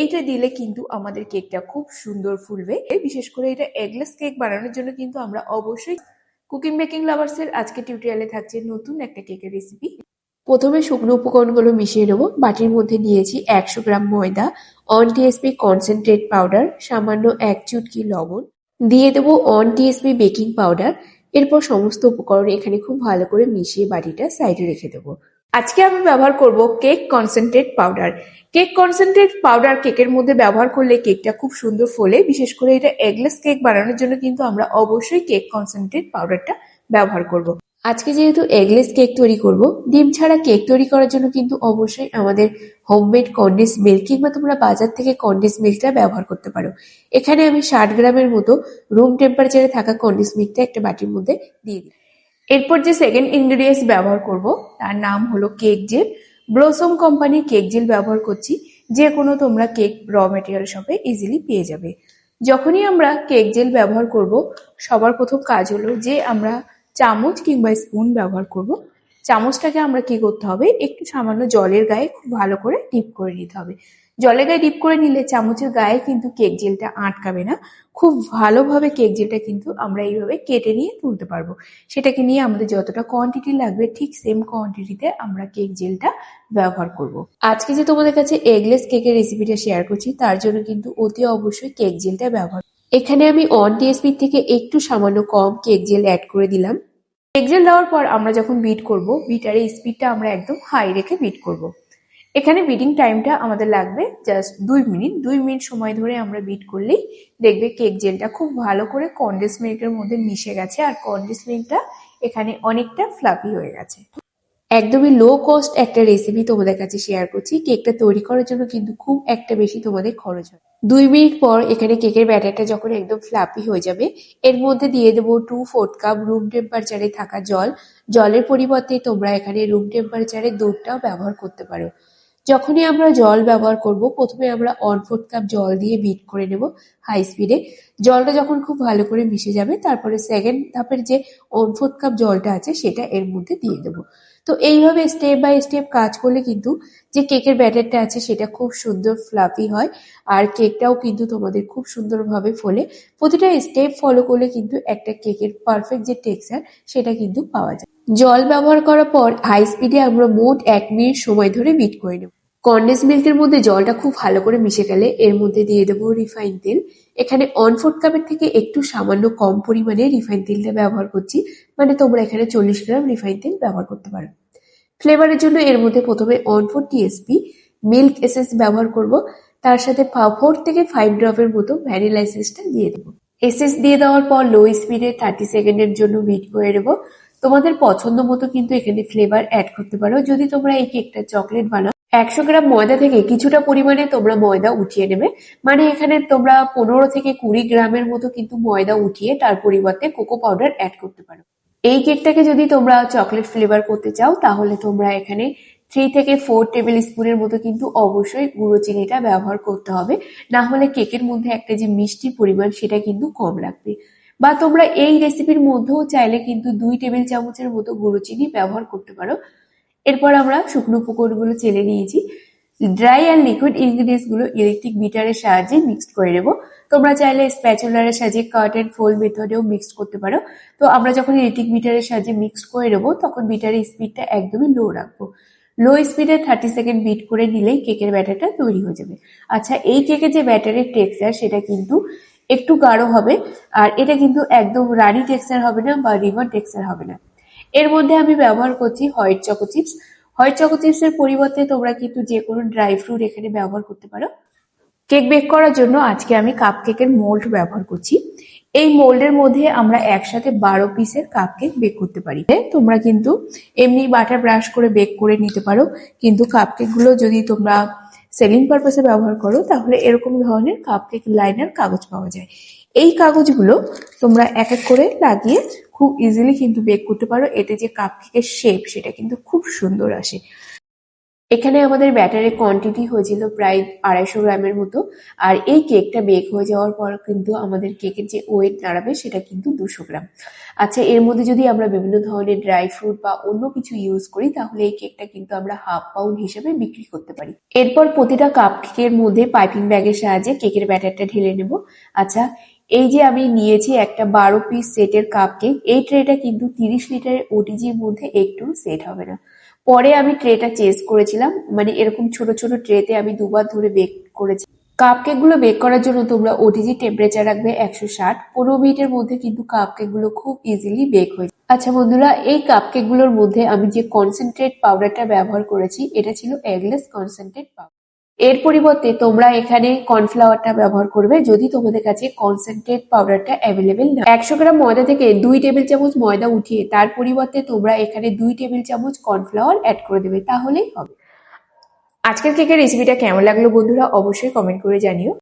এইটা দিলে কিন্তু আমাদের কেকটা খুব সুন্দর ফুলবে। বিশেষ করে এটা এগলেস কেক বানানোর জন্য কিন্তু আমরা অবশ্যই কুকিং বেকিং লাভার্সের আজকে টিউটোরিয়ালে থাকছে নতুন একটা কেকের রেসিপি প্রথমে শুকনো উপকরণগুলো মিশিয়ে নেব। বাটির মধ্যে নিয়েছি একশো গ্রাম ময়দা অন টিএসপি কনসেন্ট্রেট পাউডার সামান্য এক চুটকি লবণ। দিয়ে দেবো অন টিএসপি বেকিং পাউডার এরপর সমস্ত উপকরণ এখানে খুব ভালো করে মিশিয়ে বাটিটা সাইডে রেখে দেবো। আজকে আমি ব্যবহার করব cake concentrate powder. Cake concentrate powder কেকের মধ্যে ব্যবহার করলে কেকটা খুব সুন্দর ফোলে। বিশেষ করে এটা এগলেস কেক বানানোর জন্য কিন্তু আমরা অবশ্যই কেক কনসেন্ট্রেট পাউডারটা ব্যবহার করব। আজকে যেহেতু এগলেস কেক তৈরি করব, ডিম ছাড়া কেক তৈরি করার জন্য কিন্তু অবশ্যই আমাদের হোমমেড কন্ডেন্স মিল্ক কিংবা তোমরা বাজার থেকে কন্ডেন্স মিল্কটা ব্যবহার করতে পারো। এখানে আমি ষাট গ্রামের মতো রুম টেম্পারেচারে থাকা কন্ডেন্স মিল্কটা একটা বাটির মধ্যে দিয়ে দিই এরপর যে সেকেন্ড ইনগ্রিডিয়েন্টস ব্যবহার করব, তার নাম হলো কেক জেল ব্লসম কোম্পানির কেক জেল ব্যবহার করছি, যে কোনো তোমরা কেক র মেটেরিয়াল শপে ইজিলি পেয়ে যাবে। যখনই আমরা কেক জেল ব্যবহার করব, সবার প্রথম কাজ হলো যে আমরা চামচ কিংবা স্পুন ব্যবহার করব। চামচটাকে আমরা কি করতে হবে? একটু সামান্য জলের গায়ে খুব ভালো করে টিপ করে নিতে হবে। জলের গায়ে ডিপ করে নিলে চামচের গায়ে কিন্তু কেক জেলটা আটকাবে না খুব ভালোভাবে কেক জেলটা কিন্তু আমরা এইভাবে কেটে নিয়ে তুলতে পারব সেটাকে নিয়ে আমাদের যতটা কোয়ান্টিটি লাগবে, ঠিক সেম কোয়ান্টিটিতে আমরা কেক জেলটা ব্যবহার করব। আজকে যে তোমাদের কাছে এগলেস কেকের রেসিপিটা শেয়ার করছি, তার জন্য কিন্তু অতি অবশ্যই কেক জেলটা ব্যবহার এখানে আমি অন টিএসপি থেকে একটু সামান্য কম কেক জেল অ্যাড করে দিলাম কেক জেল দেওয়ার পর আমরা যখন বিট করব বিটারের স্পিডটা আমরা একদম হাই রেখে বিট করব। এখানে বিটিং টাইমটা আমাদের লাগবে জাস্ট দুই মিনিট। দুই মিনিট সময় ধরে আমরা বিট করলেই দেখবে কেক জেলটা খুব ভালো করে কন্ডেন্স মিল্কের মধ্যে মিশে গেছে আর কন্ডেন্স মিল্কটা এখানে অনেকটা ফ্লাফি হয়ে গেছে। একদমই লো কস্ট একটা রেসিপি তোমাদের কাছে শেয়ার করছি। কেকটা তৈরি করার জন্য কিন্তু খুব একটা বেশি তোমাদের খরচ হয়। দুই মিনিট পর এখানে কেকের ব্যাটারটা যখন একদম ফ্লাপি হয়ে যাবে, এর মধ্যে দিয়ে দেবো টু ফোর্থ কাপ রুম টেম্পারেচারে থাকা জল। জলের পরিবর্তে তোমরা এখানে রুম টেম্পারেচারে দুধটাও ব্যবহার করতে পারো। যখনই আমরা জল ব্যবহার করব, প্রথমে আমরা ওয়ান ফোর্থ কাপ জল দিয়ে বিট করে নেব হাই স্পিডে জলটা যখন খুব ভালো করে মিশে যাবে, তারপরে সেকেন্ড ধাপের যে ওয়ান ফোর্থ কাপ জলটা আছে, সেটা এর মধ্যে দিয়ে দেবো। তো এইভাবে স্টেপ বাই স্টেপ কাজ করলে কিন্তু যে কেকের ব্যাটারটা আছে, সেটা খুব সুন্দর ফ্লাফি হয়। আর কেকটাও কিন্তু তোমাদের খুব সুন্দরভাবে ফলে। প্রতিটা স্টেপ ফলো করলে কিন্তু একটা কেকের পারফেক্ট যে টেক্সচার সেটা কিন্তু পাওয়া যায়। জল ব্যবহার করার পর হাই স্পিডে আমরা মোট এক মিনিট সময় ধরে বিট করে নেব। কন্ডেন্স মিল্কের মধ্যে জলটা খুব ভালো করে মিশে গেলে এর মধ্যে দিয়ে দেবো রিফাইন তেল। এখানে অন ফোর্থ কাপের থেকে একটু সামান্য কম পরিমাণে রিফাইন তেলটা ব্যবহার করছি। মানে তোমরা এখানে চল্লিশ গ্রাম রিফাইন তেল ব্যবহার করতে পারো। ফ্লেভারের জন্য এর মধ্যে প্রথমে one four TSP milk essence ব্যবহার করব। তার সাথে ফোর থেকে ফাইভ ড্রপের মতো ভ্যানিলা এসেন্সটা দিয়ে দেবো। এসেন্স দিয়ে দেওয়ার পর লো স্পিডে থার্টি সেকেন্ডের জন্য বিট করে নেব। তোমাদের পছন্দ মতো কিন্তু এখানে ফ্লেভার অ্যাড করতে পারো। যদি তোমরা এই কেকটা চকলেট বানাও একশো গ্রাম ময়দা থেকে কিছুটা পরিমাণে তোমরা ময়দা উঠিয়ে নেবে। মানে এখানে তোমরা পনেরো থেকে কুড়ি গ্রামের মতো কিন্তু ময়দা উঠিয়ে তার পরিবর্তে কোকো পাউডার অ্যাড করতে পারো। এই কেকটাকে যদি তোমরা চকলেট ফ্লেভার করতে চাও, তাহলে তোমরা এখানে থ্রি থেকে ফোর টেবিল স্পুনের মতো কিন্তু অবশ্যই গুঁড়ো চিনিটা ব্যবহার করতে হবে। না হলে কেকের মধ্যে একটা যে মিষ্টির পরিমাণ, সেটা কিন্তু কম লাগবে। বা তোমরা এই রেসিপির মধ্যেও চাইলে কিন্তু দুই টেবিল চামচের মতো গুঁড়ো চিনি ব্যবহার করতে পারো। এরপর আমরা শুকনো উপকরণগুলো চেলে নিয়েছি। ড্রাই আর লিকুইড ইনগ্রিডিয়েন্টসগুলো ইলেকট্রিক বিটারের সাহায্যে মিক্সড করে নেব। তোমরা চাইলে স্প্যাচুলারের সাহায্যে কাট অ্যান্ড ফোল মেথডেও মিক্সড করতে পারো। তো আমরা যখন ইলেকট্রিক বিটারের সাহায্যে মিক্সড করে নেব, তখন বিটারের স্পিডটা একদমই লো রাখব। লো স্পিডে থার্টি সেকেন্ড বিট করে নিলেই কেকের ব্যাটারটা তৈরি হয়ে যাবে। আচ্ছা এই কেকের যে ব্যাটারের টেক্সচার সেটা কিন্তু একটু গাঢ় হবে। আর এটা কিন্তু একদম রানি টেক্সচার হবে না বা রিভার টেক্সচার হবে না। এর মধ্যে আমি ব্যবহার করছি white choco chips. White choco চিপসের পরিবর্তে তোমরা কিন্তু যে কোনো ড্রাই ফ্রুট এখানে ব্যবহার করতে পারো। কেক বেক করার জন্য আজকে আমি কাপ কেকের মোল্ড ব্যবহার করছি। এই মোল্ডের মধ্যে আমরা একসাথে বারো পিসের কাপ কেক বেক করতে পারি। তোমরা কিন্তু এমনি বাটার ব্রাশ করে বেক করে নিতে পারো। কিন্তু কাপ কেকগুলো যদি তোমরা সেলিং পারপাসে ব্যবহার করো, তাহলে এরকম ধরনের কাপ কেক লাইনার কাগজ পাওয়া যায়। এই কাগজগুলো তোমরা এক এক করে লাগিয়ে খুব ইজিলি কিন্তু বেক করতে পারো। এতে যে কাপ কেকের শেপ সেটা কিন্তু খুব সুন্দর আসে। এখানে আমাদের ব্যাটারের কোয়ান্টিটি হয়েছিল প্রায় আড়াইশো গ্রামের মতো। আর এই কেকটা বেক হয়ে যাওয়ার পর কিন্তু আমাদের কেকের যে ওয়েট দাঁড়াবে, সেটা কিন্তু দুশো গ্রাম। আচ্ছা এর মধ্যে যদি আমরা বিভিন্ন ধরনের ড্রাই ফ্রুট বা অন্য কিছু ইউজ করি, তাহলে এই কেকটা কিন্তু আমরা হাফ পাউন্ড হিসেবে বিক্রি করতে পারি। এরপর প্রতিটা কাপ কেকের মধ্যে পাইপিং ব্যাগের সাহায্যে কেকের ব্যাটারটা ঢেলে নেব। আচ্ছা এই যে আমি নিয়েছি একটা বারো পিস সেটের কাপ কেক এই ট্রেটা কিন্তু তিরিশ লিটারের ওটিজির মধ্যে একটু সেট হবে না। পরে আমি ট্রেটা চেঞ্জ করেছিলাম মানে এরকম ছোট ছোট ট্রেতে আমি দুবার ধরে বেক করেছি। কাপ কেকগুলো বেক করার জন্য তোমরা ওটিজি টেম্পারেচার রাখবে একশো ষাট। পনেরো মিনিটের মধ্যে কিন্তু কাপ কেকগুলো খুব ইজিলি বেক হয়ে যায়। আচ্ছা বন্ধুরা, এই কাপ কেকগুলোর মধ্যে আমি যে কনসেন্ট্রেট পাউডারটা ব্যবহার করেছি, এটা ছিল এগলেস কনসেন্ট্রেট পাউডার এর পরিবর্তে তোমরা এখানে কর্নফ্লাওয়ারটা ব্যবহার করবে যদি তোমাদের কাছে কনসেন্ট্রেট পাউডারটা অ্যাভেলেবেল না। একশো গ্রাম ময়দা থেকে দুই টেবিল চামচ ময়দা উঠিয়ে তার পরিবর্তে তোমরা এখানে দুই টেবিল চামচ কর্নফ্লাওয়ার অ্যাড করে দেবে, তাহলেই হবে। আজকের কেকের রেসিপিটা কেমন লাগল বন্ধুরা, অবশ্যই কমেন্ট করে জানিও।